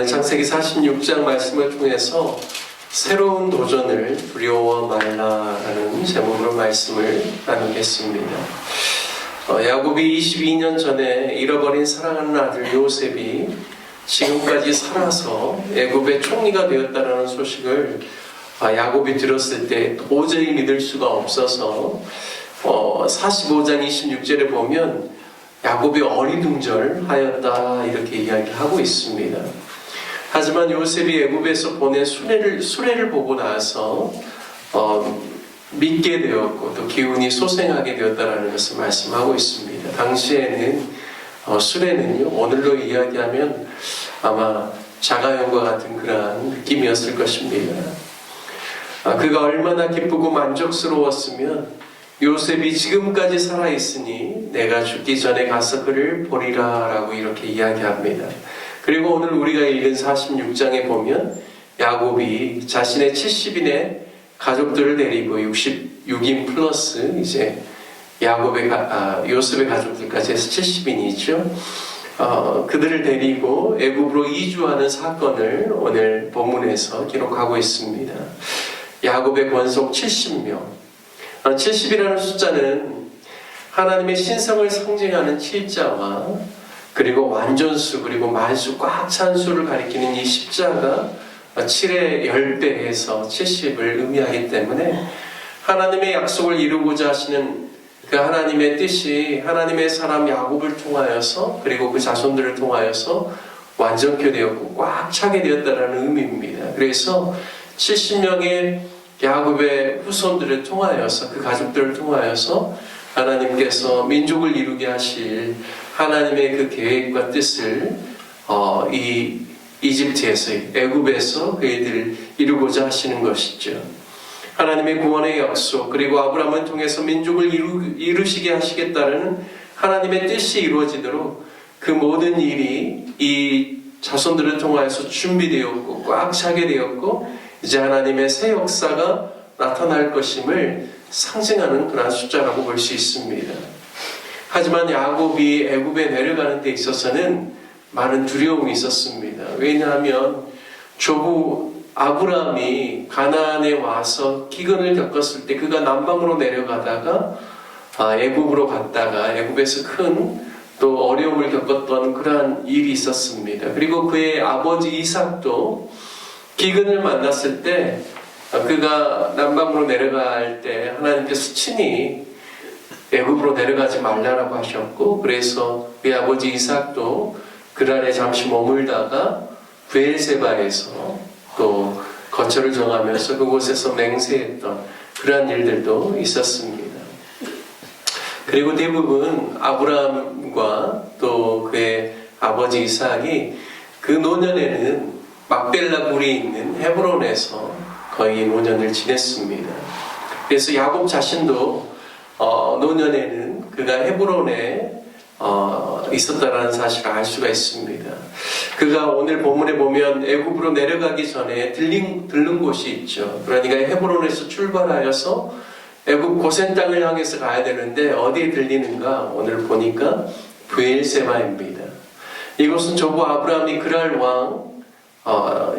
오늘 창세기 46장 말씀을 통해서 새로운 도전을 두려워 말라라는 제목으로 말씀을 나누겠습니다. 어, 야곱이 22년 전에 잃어버린 사랑하는 아들 요셉이 지금까지 살아서 애굽의 총리가 되었다라는 소식을 아, 야곱이 들었을 때 도저히 믿을 수가 없어서 어, 45장 26절에 보면 야곱이 어리둥절하였다 이렇게 이야기하고 있습니다. 하지만 요셉이 애굽에서 보낸 수레를 수레를 보고 나서 어, 믿게 되었고 또 기운이 소생하게 되었다라는 것을 말씀하고 있습니다. 당시에는 어, 수레는요 오늘로 이야기하면 아마 자가용과 같은 그러한 느낌이었을 것입니다. 아, 그가 얼마나 기쁘고 만족스러웠으면 요셉이 지금까지 살아있으니 내가 죽기 전에 가서 그를 보리라 라고 이렇게 이야기합니다. 그리고 오늘 우리가 읽은 46장에 보면 야곱이 자신의 70인의 가족들을 데리고 66인 플러스 이제 야곱의 가, 아, 요셉의 가족들까지 해서 70인이죠. 어, 그들을 데리고 애굽으로 이주하는 사건을 오늘 본문에서 기록하고 있습니다. 야곱의 권속 70명. 70이라는 숫자는 하나님의 신성을 상징하는 칠자와 그리고 완전수 그리고 만수 꽉찬 수를 가리키는 이 십자가 7의 10배에서 70을 의미하기 때문에 하나님의 약속을 이루고자 하시는 그 하나님의 뜻이 하나님의 사람 야곱을 통하여서 그리고 그 자손들을 통하여서 완전케 되었고 꽉 차게 되었다는 의미입니다. 그래서 70명의 야곱의 후손들을 통하여서 그 가족들을 통하여서 하나님께서 민족을 이루게 하실 하나님의 그 계획과 뜻을 어, 이 이집트에서 애굽에서 그이들을 이루고자 하시는 것이죠. 하나님의 구원의 약속 그리고 아브라함을 통해서 민족을 이루, 이루시게 하시겠다는 하나님의 뜻이 이루어지도록 그 모든 일이 이 자손들을 통하여서 준비되었고 꽉 차게 되었고 이제 하나님의 새 역사가 나타날 것임을 상징하는 그런 숫자라고 볼 수 있습니다. 하지만 야곱이 애굽에 내려가는 데 있어서는 많은 두려움이 있었습니다. 왜냐하면 조부 아브라함이 가나안에 와서 기근을 겪었을 때 그가 남방으로 내려가다가 아, 애굽으로 갔다가 애굽에서 큰 또 어려움을 겪었던 그러한 일이 있었습니다. 그리고 그의 아버지 이삭도 기근을 만났을 때 그가 남방으로 내려갈 때 하나님께서 친히 애굽으로 내려가지 말라라고 하셨고 그래서 그의 아버지 이삭도 그란에 잠시 머물다가 부엘세바에서 또 거처를 정하면서 그곳에서 맹세했던 그러한 일들도 있었습니다. 그리고 대부분 아브라함과 또 그의 아버지 이삭이 그 노년에는 막벨라 굴이 있는 헤브론에서 거의 노년을 지냈습니다. 그래서 야곱 자신도 어, 노년에는 그가 헤브론에 어, 있었다라는 사실을 알 수가 있습니다. 그가 오늘 본문에 보면 애굽으로 내려가기 전에 들린, 들른 곳이 있죠. 그러니까 헤브론에서 출발하여서 애굽 고센 땅을 향해서 가야 되는데 어디에 들리는가 오늘 보니까 부엘세바입니다. 이곳은 조부 아브라함이 그랄 왕 어,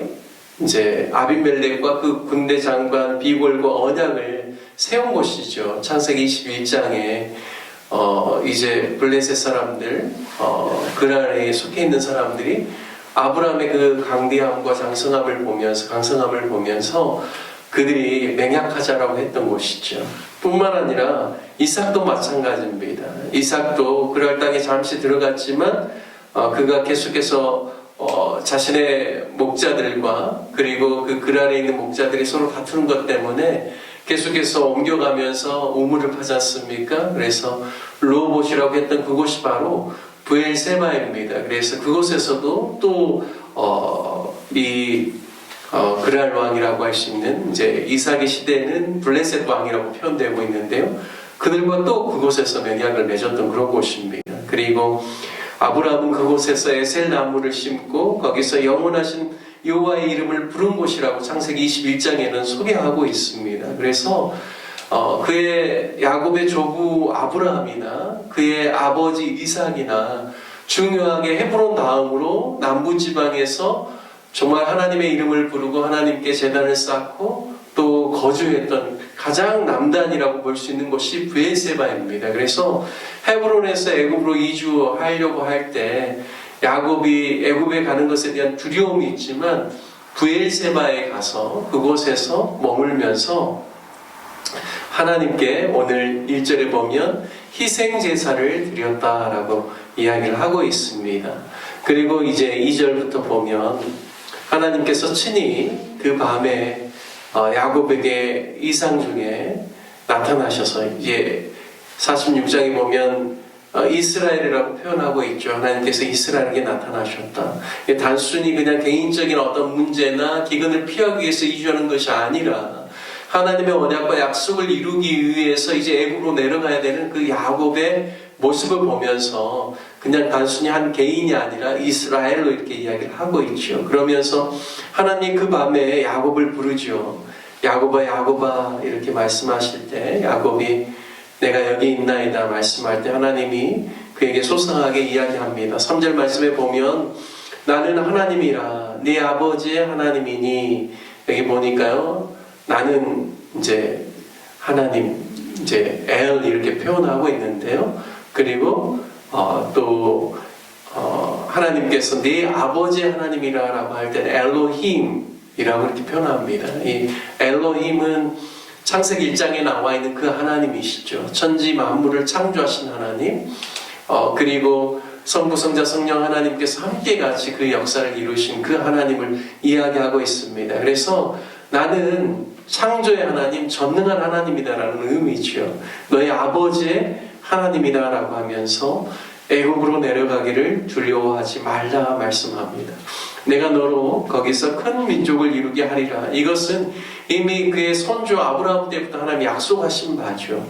이제 아비멜렉과 그 군대 장관 비골과 언약을 세운 곳이죠. 창세기 21장에 어, 이제 블레셋 사람들, 어, 그란에 속해 있는 사람들이 아브라함의 그 강대함과 장성함을 보면서, 강성함을 보면서 그들이 맹약하자라고 했던 곳이죠. 뿐만 아니라 이삭도 마찬가지입니다. 이삭도 그랄 땅에 잠시 들어갔지만, 어, 그가 계속해서 어, 자신의 목자들과 그리고 그 그란에 있는 목자들이 서로 다투는 것 때문에 계속해서 옮겨가면서 우물을 파지 않습니까? 그래서 로봇이라고 했던 그곳이 바로 부엘세바입니다. 그래서 그곳에서도 또, 어, 이, 어, 그랄 왕이라고 할 수 있는 이제 이삭의 시대는 블레셋 왕이라고 표현되고 있는데요. 그들과 또 그곳에서 맹약을 맺었던 그런 곳입니다. 그리고 아브라함은 그곳에서 에셀 나무를 심고 거기서 영원하신 여호와의 이름을 부른 곳이라고 창세기 21장에는 소개하고 있습니다. 그래서 어, 그의 야곱의 조부 아브라함이나 그의 아버지 이삭이나 중요하게 헤브론 다음으로 남부 지방에서 정말 하나님의 이름을 부르고 하나님께 재단을 쌓고 또 거주했던 가장 남단이라고 볼 수 있는 곳이 브엘세바입니다. 그래서 헤브론에서 애굽으로 이주하려고 할 때 야곱이 애굽에 가는 것에 대한 두려움이 있지만 브엘세바에 가서 그곳에서 머물면서 하나님께 오늘 1절에 보면 희생 제사를 드렸다라고 이야기를 하고 있습니다. 그리고 이제 2절부터 보면 하나님께서 친히 그 밤에 어, 야곱에게 이상 중에 나타나셔서 이제 46장에 보면 어, 이스라엘이라고 표현하고 있죠. 하나님께서 이스라엘에게 나타나셨다. 단순히 그냥 개인적인 어떤 문제나 기근을 피하기 위해서 이주하는 것이 아니라 하나님의 언약과 약속을 이루기 위해서 이제 애굽으로 내려가야 되는 그 야곱의 모습을 보면서 그냥 단순히 한 개인이 아니라 이스라엘로 이렇게 이야기를 하고 있죠. 그러면서 하나님 그 밤에 야곱을 부르죠. 야곱아 야곱아 이렇게 말씀하실 때 야곱이 내가 여기 있나이다 말씀할 때 하나님이 그에게 소상하게 이야기합니다. 3절 말씀에 보면 나는 하나님이라 네 아버지의 하나님이니 여기 보니까요 나는 이제 하나님 이제 엘 이렇게 표현하고 있는데요. 그리고 어, 또 어, 하나님께서 네 아버지 하나님이라라고 할 때는 엘로힘이라고 이렇게 표현합니다. 이 엘로힘은 창세기 1장에 나와 있는 그 하나님이시죠. 천지 만물을 창조하신 하나님. 어, 그리고 성부, 성자, 성령 하나님께서 함께 같이 그 역사를 이루신 그 하나님을 이야기하고 있습니다. 그래서 나는 창조의 하나님, 전능한 하나님이다라는 의미지요. 너의 아버지의 하나님이다라고 하면서 애굽으로 내려가기를 두려워하지 말라 말씀합니다. 내가 너로 거기서 큰 민족을 이루게 하리라. 이것은 이미 그의 손주 아브라함 때부터 하나님 약속하신 바죠.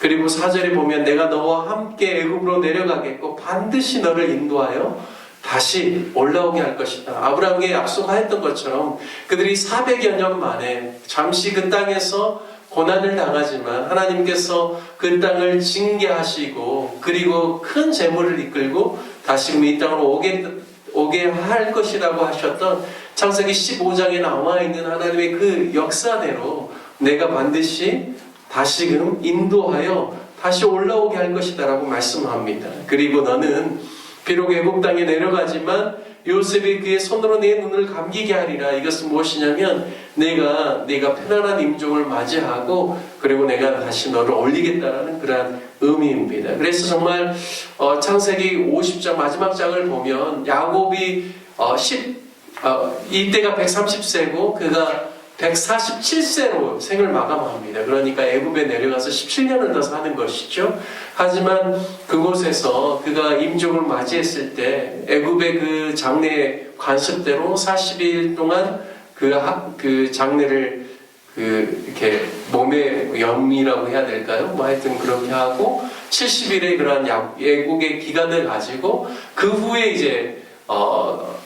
그리고 사절에 보면 내가 너와 함께 애굽으로 내려가겠고 반드시 너를 인도하여 다시 올라오게 할 것이다. 아브라함에게 약속하였던 것처럼 그들이 400여 년 만에 잠시 그 땅에서 고난을 당하지만 하나님께서 그 땅을 징계하시고 그리고 큰 재물을 이끌고 다시 이 땅으로 오게 오게 할 것이라고 하셨던 창세기 15장에 나와 있는 하나님의 그 역사대로 내가 반드시 다시금 인도하여 다시 올라오게 할 것이다라고 말씀합니다. 그리고 너는 비록 애굽 땅에 내려가지만 요셉이 그의 손으로 내 눈을 감기게 하리라. 이것은 무엇이냐면 내가 내가 편안한 임종을 맞이하고 그리고 내가 다시 너를 올리겠다라는 그러한 의미입니다. 그래서 정말 어, 창세기 50장 마지막 장을 보면 야곱이 어, 10 어, 이때가 130세고 그가 147세로 생을 마감합니다. 그러니까 애굽에 내려가서 17년을 더 사는 것이죠. 하지만 그곳에서 그가 임종을 맞이했을 때 애굽의 그 장례 관습대로 40일 동안 그, 하, 그 장례를 그 이렇게 몸에 염이라고 해야 될까요? 뭐 하여튼 그렇게 하고 70일의 그러한 애국의 기간을 가지고 그 후에 이제 어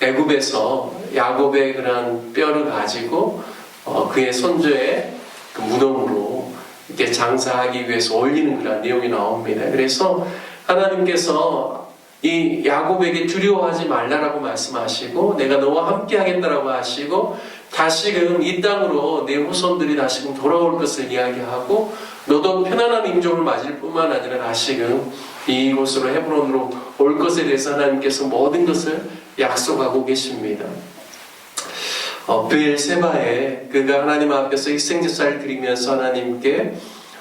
애굽에서 야곱의 그런 뼈를 가지고 어, 그의 손주의 그 무덤으로 이렇게 장사하기 위해서 올리는 그런 내용이 나옵니다. 그래서 하나님께서 이 야곱에게 두려워하지 말라라고 말씀하시고 내가 너와 함께 하겠다라고 하시고 다시금 이 땅으로 내 후손들이 다시금 돌아올 것을 이야기하고 너도 편안한 임종을 맞을 뿐만 아니라 다시금 이곳으로 헤브론으로 올 것에 대해서 하나님께서 모든 것을 약속하고 계십니다. 어, 브엘세바에 그가 하나님 앞에서 희생제사를 드리면서 하나님께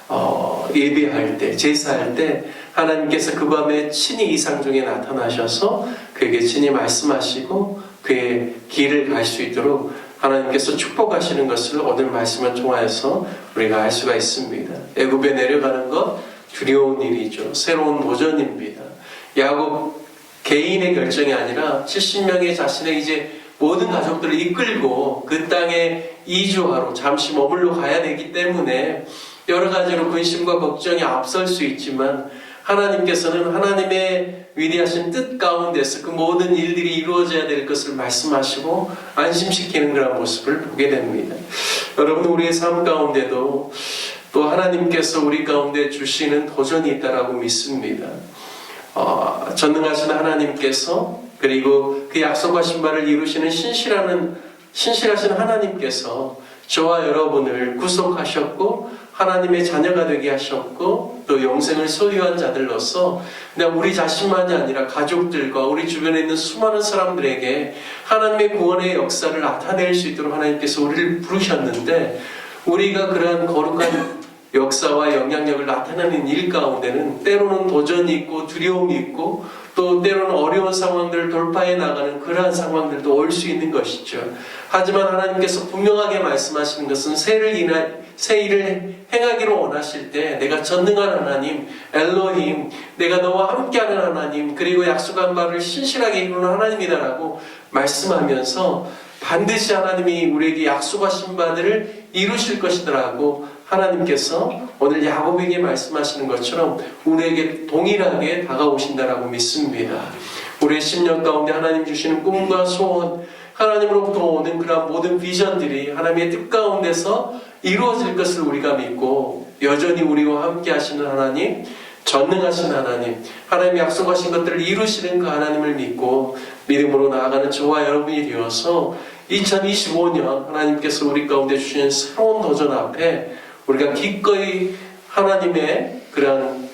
어, 예배할 때, 제사할 때 하나님께서 그 밤에 친히 이상 중에 나타나셔서 그에게 친히 말씀하시고 그의 길을 갈 수 있도록 하나님께서 축복하시는 것을 오늘 말씀을 통하여서 우리가 알 수가 있습니다. 애굽에 내려가는 것 두려운 일이죠. 새로운 도전입니다. 야곱 개인의 결정이 아니라 70명의 자신의 이제 모든 가족들을 이끌고 그 땅에 이주하러 잠시 머물러 가야 되기 때문에 여러 가지로 근심과 걱정이 앞설 수 있지만 하나님께서는 하나님의 위대하신 뜻 가운데서 그 모든 일들이 이루어져야 될 것을 말씀하시고 안심시키는 그런 모습을 보게 됩니다. 여러분 우리의 삶 가운데도 또 하나님께서 우리 가운데 주시는 도전이 있다라고 믿습니다. 어, 전능하신 하나님께서 그리고 그 약속하신 바를 이루시는 신실하는 신실하신 하나님께서 저와 여러분을 구속하셨고 하나님의 자녀가 되게 하셨고 또 영생을 소유한 자들로서 그냥 우리 자신만이 아니라 가족들과 우리 주변에 있는 수많은 사람들에게 하나님의 구원의 역사를 나타낼 수 있도록 하나님께서 우리를 부르셨는데 우리가 그러한 거룩한 역사와 영향력을 나타내는 일 가운데는 때로는 도전이 있고 두려움이 있고 또 때로는 어려운 상황들을 돌파해 나가는 그러한 상황들도 올 수 있는 것이죠. 하지만 하나님께서 분명하게 말씀하시는 것은 새를 인하, 새 일을 행하기를 원하실 때 내가 전능한 하나님, 엘로힘, 내가 너와 함께하는 하나님, 그리고 약속한 바를 신실하게 이루는 하나님이다라고 말씀하면서 반드시 하나님이 우리에게 약속하신 바들을 이루실 것이더라고 하나님께서 오늘 야곱에게 말씀하시는 것처럼 우리에게 동일하게 다가오신다라고 믿습니다. 우리의 10년 가운데 하나님 주시는 꿈과 소원, 하나님으로부터 오는 그런 모든 비전들이 하나님의 뜻 가운데서 이루어질 것을 우리가 믿고 여전히 우리와 함께 하시는 하나님, 전능하신 하나님, 하나님이 약속하신 것들을 이루시는 그 하나님을 믿고 믿음으로 나아가는 저와 여러분이 되어서 2025년 하나님께서 우리 가운데 주시는 새로운 도전 앞에 우리가 기꺼이 하나님의 그러한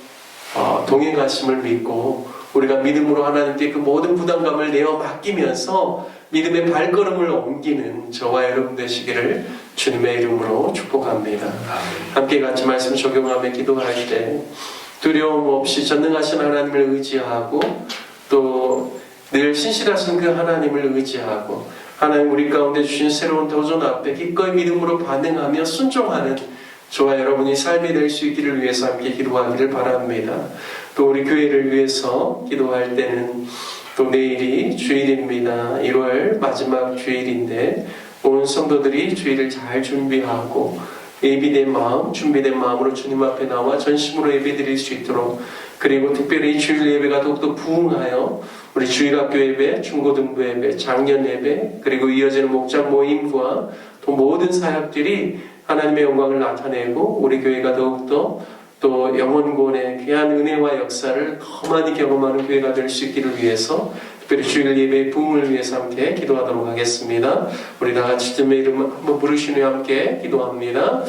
어, 동행하심을 믿고 우리가 믿음으로 하나님께 그 모든 부담감을 내어 맡기면서 믿음의 발걸음을 옮기는 저와 여러분 되시기를 주님의 이름으로 축복합니다. 함께 같이 말씀 적용하며 기도할 때 두려움 없이 전능하신 하나님을 의지하고 또 늘 신실하신 그 하나님을 의지하고 하나님 우리 가운데 주신 새로운 도전 앞에 기꺼이 믿음으로 반응하며 순종하는 저와 여러분이 삶이 될 수 있기를 위해서 함께 기도하기를 바랍니다. 또 우리 교회를 위해서 기도할 때는 또 내일이 주일입니다. 1월 마지막 주일인데 온 성도들이 주일을 잘 준비하고 예비된 마음, 준비된 마음으로 주님 앞에 나와 전심으로 예배 드릴 수 있도록 그리고 특별히 주일 예배가 더욱더 부흥하여 우리 주일학교 예배, 중고등부 예배, 작년 예배 그리고 이어지는 목장 모임과 또 모든 사역들이 하나님의 영광을 나타내고 우리 교회가 더욱더 또 영원권의 귀한 은혜와 역사를 더 많이 경험하는 교회가 될 수 있기를 위해서 특별히 주일 예배의 부흥을 위해서 함께 기도하도록 하겠습니다. 우리 다 같이 주님의 이름 한번 부르시며 함께 기도합니다.